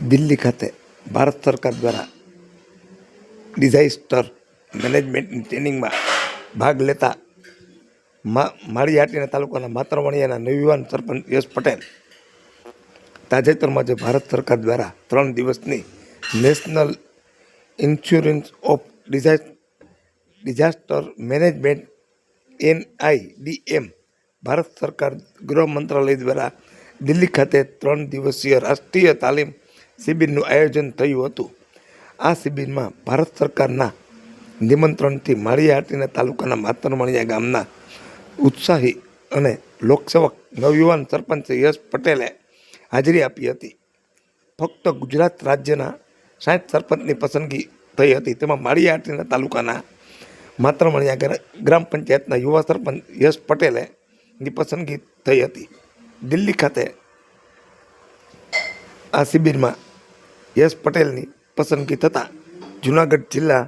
દિલ્હી ખાતે ભારત સરકાર દ્વારા ડિઝાસ્ટર મેનેજમેન્ટની ટ્રેનિંગમાં ભાગ લેતા મા માળીહાટીના તાલુકાના માતરવણિયાના નવયુવાન સરપંચ યશ પટેલ તાજેતરમાં જે ભારત સરકાર દ્વારા ત્રણ દિવસની national insurance of disaster disaster management NIDM Bharat સરકાર ગૃહ મંત્રાલય દ્વારા દિલ્હી ખાતે ત્રણ દિવસીય રાષ્ટ્રીય તાલીમ શિબિરનું આયોજન થયું હતું. આ શિબિરમાં ભારત સરકારના નિમંત્રણથી માળિયાહાટીના તાલુકાના માતરમણિયા ગામના ઉત્સાહી અને લોકસેવક નવયુવાન સરપંચ યશ પટેલે હાજરી આપી હતી. ફક્ત ગુજરાત રાજ્યના સાઠ સરપંચની પસંદગી થઈ હતી. તેમાં માળિયાહાટીના તાલુકાના માતરમણિયા ગ્રા- ગ્રામ પંચાયતના યુવા સરપંચ યશ પટેલે ની પસંદગી થઈ હતી. દિલ્હી ખાતે આ શિબિરમાં યશ પટેલની પસંદગી થતાં જુનાગઢ જિલ્લા